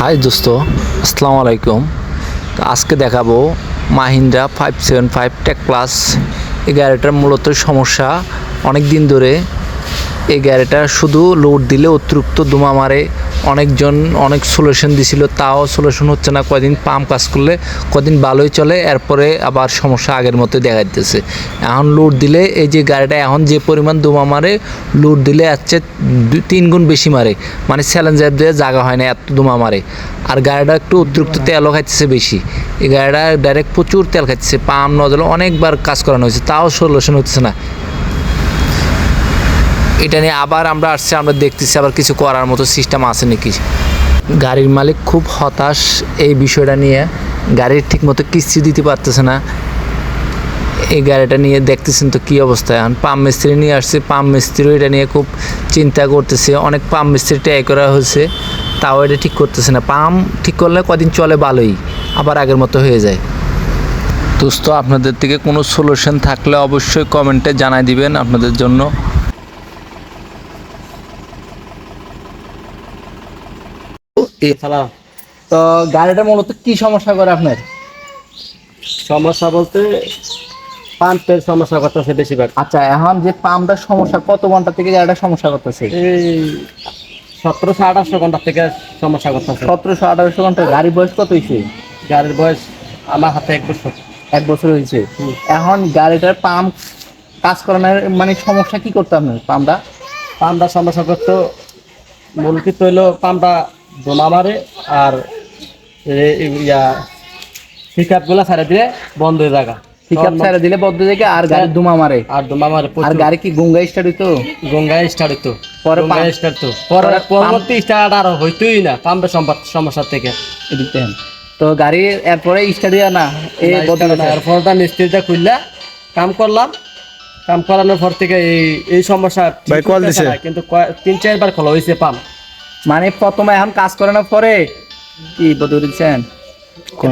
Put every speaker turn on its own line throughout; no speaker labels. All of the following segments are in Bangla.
হাই দোস্ত। আসসালামু আলাইকুম। আজকে দেখাবো Mahindra five seven five tech plus এই গাড়িটার মূলত সমস্যা অনেক দিন ধরে এই গাড়িটা শুধু লোড দিলে অতিরিক্ত দুমা মারে। অনেকজন অনেক সলিউশন দিছিল, তাও সলিউশন হচ্ছে না। কদিন পাম্প কাজ করলে কদিন ভালোই চলে, এরপরে আবার সমস্যা আগের মতো দেখা দিতেছে। এখন লোড দিলে এই যে গাড়িটা এখন যে পরিমাণ দুমা মারে লোড দিলে আসছে তিন গুণ বেশি মারে। মানে চ্যালেঞ্জার দিয়ে জায়গা হয় না, এত দুমা মারে। আর গাড়িটা একটু অতিরিক্ত তেলও খাইতেছে বেশি। এই গাড়িটা ডাইরেক্ট প্রচুর তেল খাইতেছে, পাম্প নজলে অনেকবার কাজ করানো হয়েছে, তাও সলিউশন হচ্ছে না। এটা নিয়ে আবার আমরা আসছি, আমরা দেখতেছি আবার কিছু করার মতো সিস্টেম আছে নাকি। গাড়ির মালিক খুব হতাশ এই বিষয়টা নিয়ে। গাড়ির ঠিক মতো কিস্তি দিতে পারতেছে না। এই গাড়িটা নিয়ে দেখতেছেন তো কী অবস্থা এখন। পাম্প মিস্ত্রি নিয়ে আসছে পাম্প মিস্ত্রিও এটা নিয়ে খুব চিন্তা করতেছে। অনেক পাম্প মিস্ত্রি ট্রাই করা হয়েছে, তাও এটা ঠিক করতেছে না। পাম্প ঠিক করলে কদিন চলে ভালোই, আবার আগের মতো হয়ে যায়। দোস্ত, আপনাদের থেকে কোনো সলিউশন থাকলে অবশ্যই কমেন্টে জানাই দিবেন আপনাদের জন্য। তো গাড়িটা মূলত কি সমস্যা করে আপনার?
সমস্যা বলতে পাম্পের সমস্যা করতেছে বেশিরভাগ।
আচ্ছা এখন যে পাম্পটার সমস্যা কত ঘণ্টা থেকে গাড়িটা সমস্যা করতেছে?
এই সতেরোশো আঠাশশো ঘণ্টা থেকে সমস্যা করতেছে।
সতেরোশো আঠারোশো ঘণ্টা। গাড়ি বয়স কত হয়েছে
গাড়ির বয়স আমার হাতে এক বছর।
এক বছর হয়েছে এখন গাড়িটার পাম্প কাজ করানোর মানে সমস্যা কি করতে আপনার পাম্পটা?
পাম্পটা সমস্যা করতো মূল কিন্তু হইল পাম্পটা দোলা মারে আর ইয়া পিক ছাড়ে দিয়ে বন্ধ হয়ে জায়গা
ছেড়ে দিলে বদ্ধ থেকে আর গাড়ি দুমা মারে।
আর দোলা মারে
আর গাড়ি কি গঙ্গা স্টার্ট হইতো?
গঙ্গায় স্টার্ট হতো
পরে
গঙ্গায় স্টার্ট তো পরে
পরে
পরবর্তী স্টার্ট আর হইতোই না পাম্পের সমস্যা থেকে।
এদিকে তো গাড়ি এরপরে স্টার্ট না এই বদ্ধ
এরপরটা মিস্ত্রিটা খুললা কাম করলাম। কাম করানোর পর থেকে এই এই সমস্যা কিন্তু কয়- তিন চারবার খোলা হয়েছে পাম্প।
মানে প্রথমে এখন কাজ করানোর পরে কি বদলে দিচ্ছেন?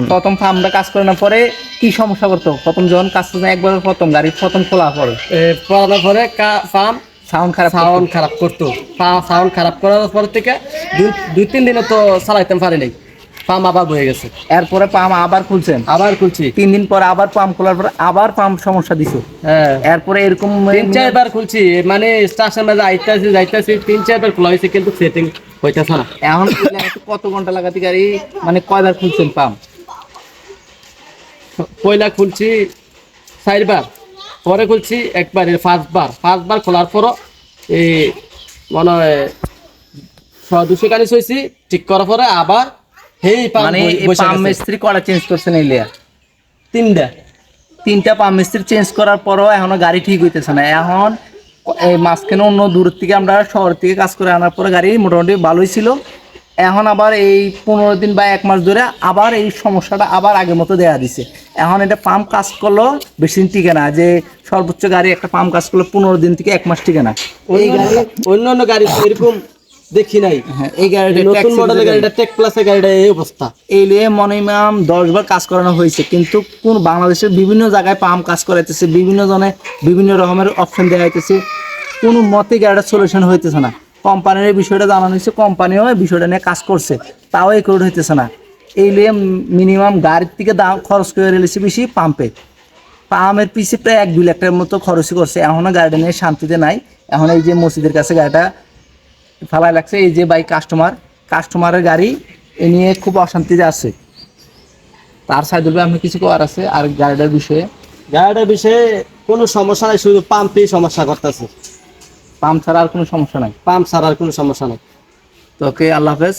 প্রথম ফার্মটা কাজ করানোর পরে কি সমস্যা করতো? প্রথম যখন কাজ করতেন একবার প্রথম গাড়ি প্রথম খোলা পরে।
করানোর পরে পাম্প
সাউন্ড খারাপ
সাউন্ড খারাপ করতো। সাউন্ড খারাপ করার পর থেকে দুই- তিন দিনে তো চালাইতে পারি নাই। পাম্প আবার বয়ে গেছে।
এরপরে পাম্প আবার খুলছেন।
আবার খুলছি।
তিন দিন পরে আবার পাম্প খোলার পরে আবার পাম্প সমস্যা দিছো।
হ্যাঁ।
এরপরে এরকম
তিন চারবার খুলছি। মানে স্টেশন আইতাছি যাইতাছি তিন চারবার খোলা হয়েছে কিন্তু সেটিং হইতেছে না?
এখন কত ঘণ্টা লাগাতে গাড়ি মানে কয়বার খুলছেন পাম্প
পয়লা খুলছি চারবার। পরে খুলছি একবার পাঁচবার। পাঁচবার খোলার পরও এই মনে হয় দুশো কানি হয়েছি ঠিক করার পরে আবার সেই পাম্প
মানে পাম্প মিস্ত্রি কটা চেঞ্জ করছেন এই
তিনটা।
তিনটা পাম্প মিস্ত্রি চেঞ্জ করার পরও এখনও গাড়ি ঠিক হইতেছে না। এখন এই মাঝখানে অন্য দূর থেকে আমরা শহর থেকে কাজ করে আনার পরে গাড়ি মোটামুটি ভালোই ছিল। এখন আবার এই পনেরো দিন বা এক মাস ধরে আবার এই সমস্যাটা আবার আগের মতো দেয়া দিছে। এখন এটা পাম্প কাজ করল বেশি দিন টিকে না। যে সর্বোচ্চ গাড়ি একটা পাম্প কাজ করল পনেরো দিন থেকে এক মাস টিকে না। এই গাড়ি
অন্য অন্য গাড়ি এরকম দেখি নাই।
হ্যাঁ এই গাড়িটা
নতুন মডেলের
গাড়ি।
গাড়িটা টেক প্লাসের গাড়িটা এই অবস্থা।
এই লিয়ে মনিমাম দশ বার কাজ করানো হয়েছে। কিন্তু কোন বাংলাদেশের বিভিন্ন জায়গায় পাম্প কাজ করাইতেছে বিভিন্ন জনে বিভিন্ন রকমের অপশন দেওয়া হইতেছে। কোনো মতে গাড়িটা সলিউশন হইতেছে না। কোম্পানির এই বিষয়টা জানানো হয়েছে, কোম্পানিও এই বিষয়টা নিয়ে কাজ করছে, তাও এই করে হইতেছে না। এই লিয়ে মিনিমাম গাড়ির থেকে দাম খরচ করে রেলেছে বেশি পাম্পে পাম্পের পিছিয়ে প্রায় এক দুই লাখ টাকার মতো খরচ করছে। এখনও গাড়িটা নিয়ে শান্তিতে নাই। এখন এই যে মসজিদের কাছে গাড়িটা ফালাই লাগছে এই যে বাইক কাস্টমার কাস্টমারের গাড়ি এ নিয়ে খুব অশান্তিতে আছে। তার সাইড ভাই আপনি কিছু করার আছে, আর গাড়িটার বিষয়ে।
গাড়িটার বিষয়ে কোনো সমস্যা নাই, শুধু পাম্পেই সমস্যা করতেছে।
পাম্প ছাড়া আর কোনো সমস্যা নাই।
পাম্প ছাড়া আর কোনো সমস্যা নাই।
তো ওকে আল্লাহ হাফেজ।